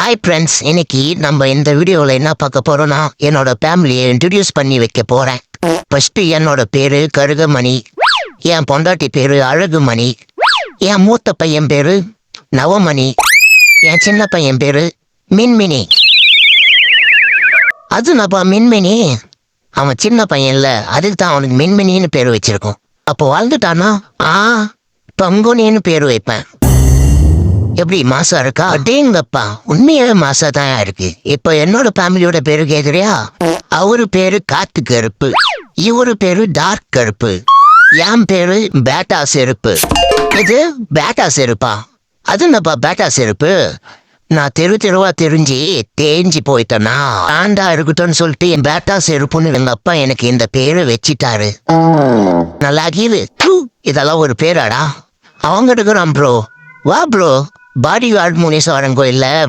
Hi friends இன்னைக்கு நம்ம இந்த வீடியோவில் என்ன பார்க்க போறோம்னா என்னோட ஃபேமிலியை இன்ட்ரடியூஸ் பண்ணி வைக்க போறேன். ஃபர்ஸ்ட் என்னோட பேரு கருகமணி. என் பொண்டாட்டி பேரு அழகுமணி. என் மூத்த பையன் பேரு நவமணி. என் சின்ன பையன் பேரு மின்மினி. அது நப்பா மின்மினி. அவன் சின்ன பையன் இல்லை அதுக்கு தான் அவனுக்கு மின்மினின்னு பேர் வச்சிருக்கோம். அப்போ வாழ்ந்துட்டானா ஆ பங்குனின்னு பேர் வைப்பேன். எப்படி மாசா இருக்கா? அப்படிங்கப்பா உண்மையாவே மாசா தான் இருக்கு. இப்ப என்னோட ஃபேமிலியோட பேரு கேக்குறியா? அவரு பேரு காத்து கருப்பு. இவரு பேரு டார்க் கருப்பு. என் பேரு பேட்டா செருப்பு. இது பேட்டா செருப்பா. அது என்னப்பா பேட்டா செருப்பு? நான் தெரு தெருவா தெரிஞ்சு தேஞ்சு போயிட்டேனா? ஆண்டா இருக்கட்டும்னு சொல்லிட்டு என் பேட்டா செருப்புன்னு எங்க அப்பா எனக்கு இந்த பேரை வச்சிட்டாரு. நல்லா கீழு இதெல்லாம் ஒரு பேராடா. அவங்க இருக்கிறான் ப்ரோ வா ப்ரோ பாடி கார்டு முனீஸ்வரன் கோயில்ல